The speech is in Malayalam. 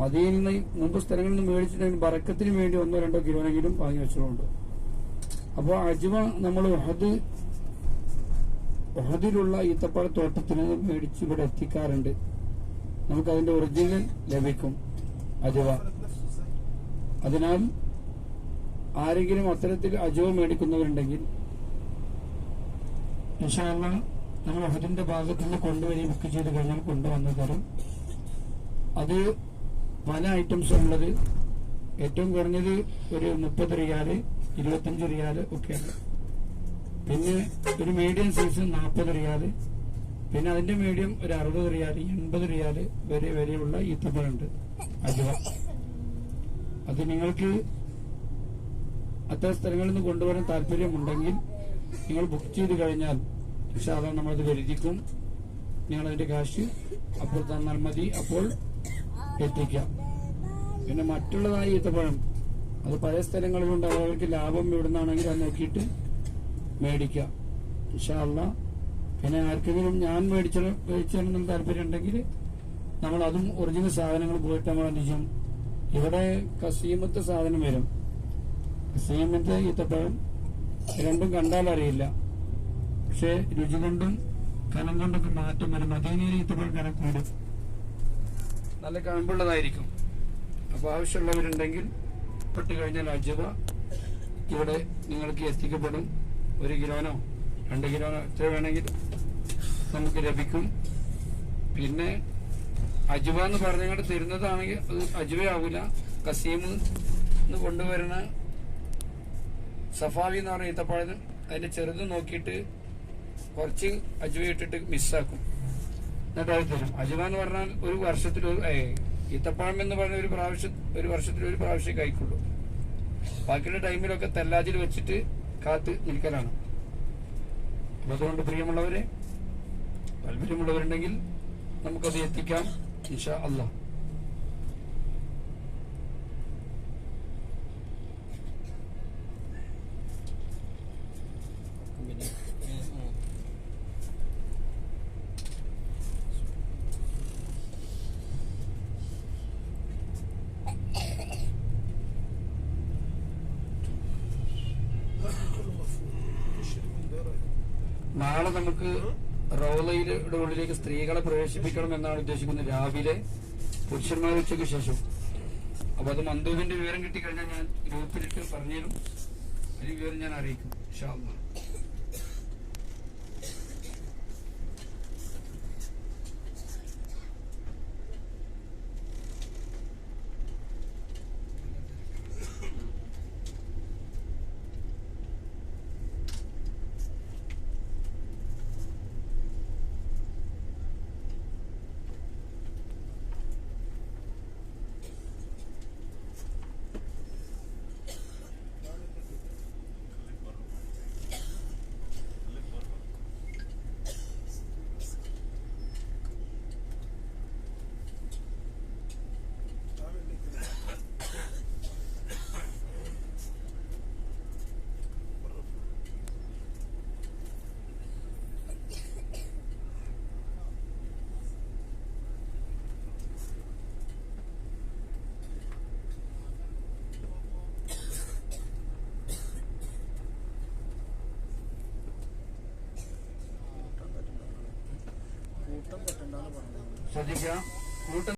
മദീനിൽ നിന്ന് മുമ്പ് സ്ഥലങ്ങളിൽ നിന്ന് മേടിച്ചിട്ടുണ്ടെങ്കിൽ ബറക്കത്തിന് വേണ്ടി ഒന്നോ രണ്ടോ കിലോനെങ്കിലും വാങ്ങി വെച്ചിട്ടുണ്ട്. അപ്പോൾ അജ്മ നമ്മൾ ഉഹദ് ഉഹദിലുള്ള ഈത്തപ്പഴ തോട്ടത്തിൽ നിന്ന് മേടിച്ച് ഇവിടെ എത്തിക്കാറുണ്ട്. നമുക്ക് അതിന്റെ ഒറിജിനൽ ലഭിക്കും അജവ. അതിനാൽ ആരെങ്കിലും അത്തരത്തിൽ അജവ മേടിക്കുന്നവരുണ്ടെങ്കിൽ ഇൻഷാല്ല നമ്മൾ ഉഹദിന്റെ ഭാഗത്ത് നിന്ന് കൊണ്ടുവരികയും ബുക്ക് ചെയ്ത് കഴിഞ്ഞാൽ കൊണ്ടുവന്ന് തരും അത് പല ഐറ്റംസ് ഉള്ളത്. ഏറ്റവും കുറഞ്ഞത് ഒരു മുപ്പത് റിയാൽ ഇരുപത്തഞ്ച് റിയാൽ ഒക്കെയാണ്. പിന്നെ ഒരു മീഡിയം സൈസ് നാൽപ്പത് റിയാൽ. പിന്നെ അതിന്റെ മീഡിയം ഒരു അറുപത് റിയാൽ എൺപത് റിയാൽ വരെ വരെയുള്ള ഈത്തപ്പഴുണ്ട് അജുവ അത് നിങ്ങൾക്ക് അത്തരം സ്ഥലങ്ങളിൽ നിന്ന് കൊണ്ടുവരാൻ താല്പര്യമുണ്ടെങ്കിൽ നിങ്ങൾ ബുക്ക് ചെയ്ത് കഴിഞ്ഞാൽ സാധാരണ നമ്മളത് വരുതിക്കും. നിങ്ങൾ അതിന്റെ കാശ് അപ്പോൾ തന്നാൽ മതി. അപ്പോൾ എത്തിക്കാം പിന്നെ മറ്റുള്ളതായി ഈത്തപ്പഴം അത് പല സ്ഥലങ്ങളിലുണ്ട് അവർക്ക് ലാഭം എവിടുന്നാണെങ്കിൽ അത് നോക്കിയിട്ട് മേടിക്കാം. ഇഷാള്ള പിന്നെ ആർക്കെങ്കിലും ഞാൻ മേടിച്ച മേടിച്ചെന്നും താല്പര്യം ഉണ്ടെങ്കിൽ നമ്മൾ അതും ഒറിജിനൽ സാധനങ്ങൾ പോയിട്ട് നമ്മൾ എന്ത് ചെയ്യും? ഇവിടെ കസീമത്തെ സാധനം വരും. കസീമത്തെ ഈത്തപ്പഴം രണ്ടും കണ്ടാൽ അറിയില്ല. പക്ഷെ രുചി കൊണ്ടും കനം കൊണ്ടൊക്കെ മാറ്റം വരും. മദീനയിൽ ഈത്തപ്പഴം നല്ല കാണുമ്പുള്ളതായിരിക്കും അപ്പൊ ആവശ്യമുള്ളവരുണ്ടെങ്കിൽ പെട്ട് കഴിഞ്ഞാൽ അജവ ഇവിടെ നിങ്ങൾക്ക് എത്തിക്കപ്പെടും. ഒരു കിലോനോ രണ്ട് കിലോനോ എത്ര വേണമെങ്കിൽ നമുക്ക് ലഭിക്കും. പിന്നെ അജുവ എന്ന് പറഞ്ഞങ്ങോട്ട് തരുന്നതാണെങ്കിൽ അത് അജുവയാവൂല. കസീം എന്ന് കൊണ്ടുവരുന്ന സഫാവി എന്ന് പറഞ്ഞ ഈത്തപ്പഴം അതിന്റെ ചെറുത് നോക്കിയിട്ട് കുറച്ച് അജുവ ഇട്ടിട്ട് മിസ്സാക്കും എന്നിട്ട് തരും. അജുമ എന്ന് പറഞ്ഞാൽ ഒരു വർഷത്തിൽ ഈത്തപ്പഴം എന്ന് പറഞ്ഞ ഒരു പ്രാവശ്യം ഒരു വർഷത്തിൽ ഒരു പ്രാവശ്യം കഴിക്കുള്ളൂ. ബാക്കിയുള്ള ടൈമിലൊക്കെ തെല്ലാജിൽ വെച്ചിട്ട് കാത്ത് നിൽക്കലാണ്. അതുകൊണ്ട് പ്രിയമുള്ളവരെ താല്പര്യമുള്ളവരുണ്ടെങ്കിൽ നമുക്കത് എത്തിക്കാം ഇൻഷാ അല്ലാ നാളെ നമുക്ക് റോലയിലെ ഉള്ളിലേക്ക് സ്ത്രീകളെ പ്രവേശിപ്പിക്കണം എന്നാണ് ഉദ്ദേശിക്കുന്നത്. രാവിലെ പുരുഷന്മാർ ഉച്ചയ്ക്ക് ശേഷം. അപ്പൊ അത് മന്ദൂബിന്റെ വിവരം കിട്ടിക്കഴിഞ്ഞാൽ ഞാൻ ഗ്രൂപ്പിലിട്ട് പറഞ്ഞുതരും. അതിന് വിവരം ഞാൻ അറിയിക്കും. ഇൻഷാ ಸದ್ಯಕ್ಕೆ ಊಟ